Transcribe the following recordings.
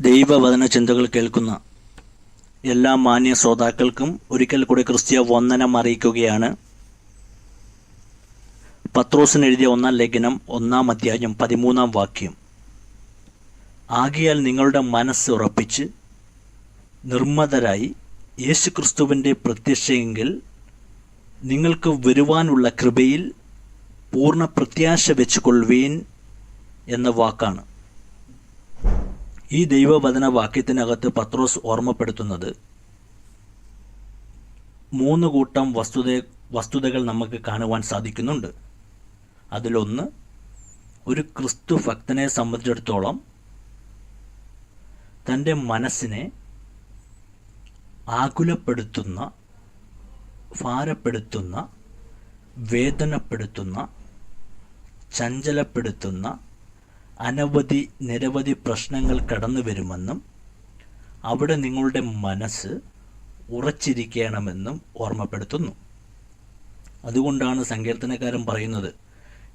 ദൈവവചന ചിന്തകൾ കേൾക്കുന്ന എല്ലാ മാന്യ ശ്രോതാക്കൾക്കും ഒരിക്കൽ കൂടി ക്രിസ്തീയ വന്ദനം അറിയിക്കുകയാണ്. പത്രോസിന് എഴുതിയ ഒന്നാം ലേഖനം ഒന്നാം അധ്യായം പതിമൂന്നാം വാക്യം. ആകിയാൽ നിങ്ങളുടെ മനസ്സ് ഉറപ്പിച്ച് നിർമ്മതരായി യേശു ക്രിസ്തുവിന്റെ പ്രത്യക്ഷയെങ്കിൽ നിങ്ങൾക്ക് വരുവാനുള്ള കൃപയിൽ പൂർണ പ്രത്യാശ വെച്ചുകൊള്ളുവീൻ എന്ന വാക്കാണ്. ഈ ദൈവവചന വാക്യത്തിനകത്ത് പത്രോസ് ഓർമ്മപ്പെടുത്തുന്നത് മൂന്ന് കൂട്ടം വസ്തുത വസ്തുതകൾ നമുക്ക് കാണുവാൻ സാധിക്കുന്നുണ്ട്. അതിലൊന്ന് ഒരു ക്രിസ്തു ഭക്തനെ സംബന്ധിച്ചിടത്തോളം തന്റെ മനസ്സിനെ ആകുലപ്പെടുത്തുന്ന ഭാരപ്പെടുത്തുന്ന വേദനപ്പെടുത്തുന്ന ചഞ്ചലപ്പെടുത്തുന്ന അനവധി നിരവധി പ്രശ്നങ്ങൾ കടന്നു വരുമെന്നും അവിടെ നിങ്ങളുടെ മനസ്സ് ഉറച്ചിരിക്കണമെന്നും ഓർമ്മപ്പെടുത്തുന്നു. അതുകൊണ്ടാണ് സങ്കീർത്തനക്കാരൻ പറയുന്നത്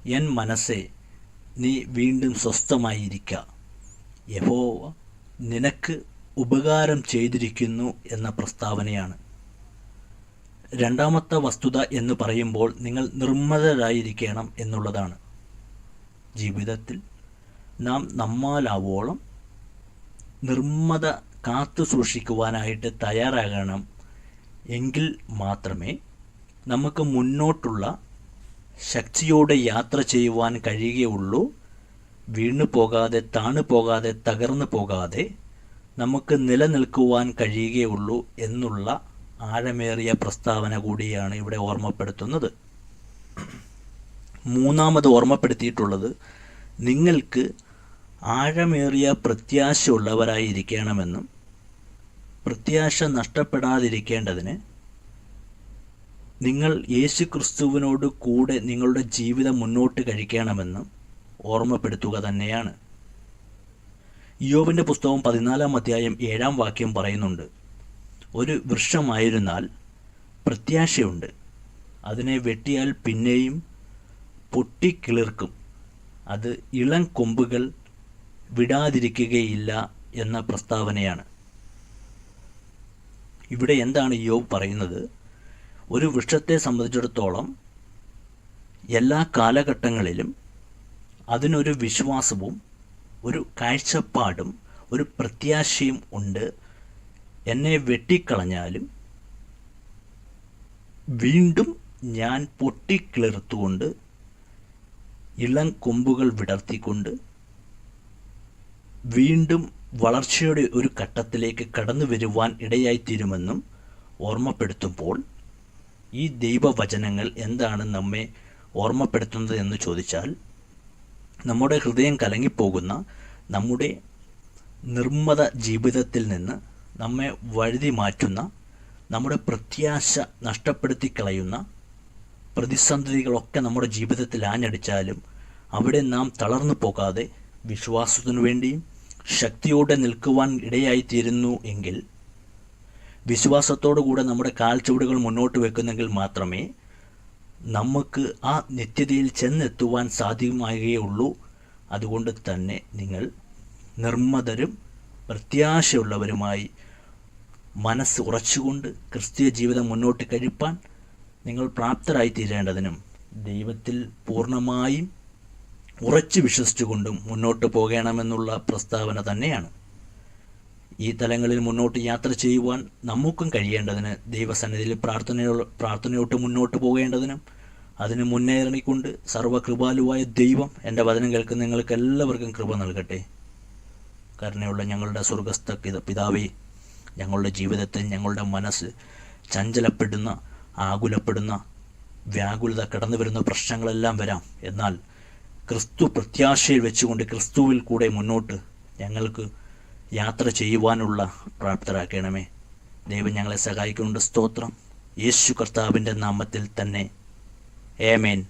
എൻ മനസ്സെ നീ വീണ്ടും സ്വസ്ഥമായിരിക്ക. യഹോ നിനക്ക് ഉപകാരം ചെയ്തിരിക്കുന്നു എന്ന പ്രസ്താവനയാണ്. രണ്ടാമത്തെ വസ്തുത എന്ന് പറയുമ്പോൾ നിങ്ങൾ നിർമ്മതരായിരിക്കണം എന്നുള്ളതാണ്. ജീവിതത്തിൽ നാം നമ്മാലാവോളം നിർമ്മത കാത്തു സൂക്ഷിക്കുവാനായിട്ട് തയ്യാറാകണം എങ്കിൽ മാത്രമേ നമുക്ക് മുന്നോട്ടുള്ള ശക്തിയോടെ യാത്ര ചെയ്യുവാൻ കഴിയുകയുള്ളൂ. വീണു പോകാതെ താണു പോകാതെ തകർന്നു പോകാതെ നമുക്ക് നിലനിൽക്കുവാൻ കഴിയുകയുള്ളൂ എന്നുള്ള ആഴമേറിയ പ്രസ്താവന കൂടിയാണ് ഇവിടെ ഓർമ്മപ്പെടുത്തുന്നത്. മൂന്നാമത് ഓർമ്മപ്പെടുത്തിയിട്ടുള്ളത് നിങ്ങൾക്ക് ആഴമേറിയ പ്രത്യാശ ഉള്ളവരായിരിക്കണമെന്നും പ്രത്യാശ നഷ്ടപ്പെടാതിരിക്കേണ്ടതിന് നിങ്ങൾ യേശു ക്രിസ്തുവിനോട് കൂടെ നിങ്ങളുടെ ജീവിതം മുന്നോട്ട് കഴിക്കണമെന്നും ഓർമ്മപ്പെടുത്തുക തന്നെയാണ്. യോവിന്റെ പുസ്തകം പതിനാലാം അധ്യായം ഏഴാം വാക്യം പറയുന്നുണ്ട് ഒരു വൃക്ഷമായിരുന്നാൽ പ്രത്യാശയുണ്ട് അതിനെ വെട്ടിയാൽ പിന്നെയും പൊട്ടിക്കിളിർക്കും. അത് ഇളം കൊമ്പുകൾ വിടാതിരിക്കുകയില്ല എന്ന പ്രസ്താവനയാണ്. ഇവിടെ എന്താണ് യോബ് പറയുന്നത്? ഒരു വൃക്ഷത്തെ സംബന്ധിച്ചിടത്തോളം എല്ലാ കാലഘട്ടങ്ങളിലും അതിനൊരു വിശ്വാസവും ഒരു കാഴ്ചപ്പാടും ഒരു പ്രത്യാശയും ഉണ്ട്. എന്നെ വെട്ടിക്കളഞ്ഞാലും വീണ്ടും ഞാൻ പൊട്ടിക്കിളിർത്തുകൊണ്ട് ഇളം കൊമ്പുകൾ വിടർത്തിക്കൊണ്ട് വീണ്ടും വളർച്ചയുടെ ഒരു ഘട്ടത്തിലേക്ക് കടന്നു വരുവാൻ ഇടയായിത്തീരുമെന്നും ഓർമ്മപ്പെടുത്തുമ്പോൾ ഈ ദൈവവചനങ്ങൾ എന്താണ് നമ്മെ ഓർമ്മപ്പെടുത്തുന്നത് എന്ന് ചോദിച്ചാൽ നമ്മുടെ ഹൃദയം കലങ്ങിപ്പോകുന്ന നമ്മുടെ നിർമ്മത ജീവിതത്തിൽ നിന്ന് നമ്മെ വഴുതി മാറ്റുന്ന നമ്മുടെ പ്രത്യാശ നഷ്ടപ്പെടുത്തി കളയുന്ന പ്രതിസന്ധികളൊക്കെ നമ്മുടെ ജീവിതത്തിൽ ആഞ്ഞടിച്ചാലും അവിടെ നാം തളർന്നു പോകാതെ വിശ്വാസത്തിനു വേണ്ടിയും ശക്തിയോടെ നിൽക്കുവാൻ ഇടയായിത്തീരുന്നു എങ്കിൽ വിശ്വാസത്തോടുകൂടെ നമ്മുടെ കാൽച്ചുവടുകൾ മുന്നോട്ട് വെക്കുന്നെങ്കിൽ മാത്രമേ നമുക്ക് ആ നിത്യതയിൽ ചെന്നെത്തുവാൻ സാധ്യമാകുകയുള്ളൂ. അതുകൊണ്ട് തന്നെ നിങ്ങൾ നിർമ്മതരും പ്രത്യാശയുള്ളവരുമായി മനസ്സ് ഉറച്ചുകൊണ്ട് ക്രിസ്തീയ ജീവിതം മുന്നോട്ട് കഴിപ്പാൻ നിങ്ങൾ പ്രാപ്തരായി തീരേണ്ടതിനും ദൈവത്തിൽ പൂർണമായും ഉറച്ചു വിശ്വസിച്ചുകൊണ്ടും മുന്നോട്ട് പോകണമെന്നുള്ള പ്രസ്താവന തന്നെയാണ്. ഈ തലങ്ങളിൽ മുന്നോട്ട് യാത്ര ചെയ്യുവാൻ നമുക്കും കഴിയേണ്ടതിന് ദൈവസന്നിധിയിൽ പ്രാർത്ഥനയോ പ്രാർത്ഥനയോട്ട് മുന്നോട്ട് പോകേണ്ടതിനും അതിന് മുന്നേറിക്കൊണ്ട് സർവകൃപാലുവായ ദൈവം എന്റെ വചനം കേൾക്കുന്ന നിങ്ങൾക്ക് എല്ലാവർക്കും കൃപ നൽകട്ടെ. കരുണയുള്ള ഞങ്ങളുടെ സ്വർഗസ്ഥ പിതാവേ ഞങ്ങളുടെ ജീവിതത്തിൽ ഞങ്ങളുടെ മനസ്സ് ചഞ്ചലപ്പെടുന്ന ആകുലപ്പെടുന്ന വ്യാകുലത കടന്നു വരുന്ന പ്രശ്നങ്ങളെല്ലാം വരാം. എന്നാൽ ക്രിസ്തു പ്രത്യാശയിൽ വെച്ചുകൊണ്ട് ക്രിസ്തുവിൽ കൂടെ മുന്നോട്ട് ഞങ്ങൾക്ക് യാത്ര ചെയ്യുവാനുള്ള പ്രാപ്തരാക്കണമേ. ദൈവം ഞങ്ങളെ സഹായിക്കുന്നുണ്ട്. സ്തോത്രം. യേശു കർത്താവിന്റെ നാമത്തിൽ തന്നെ. ഏമേൻ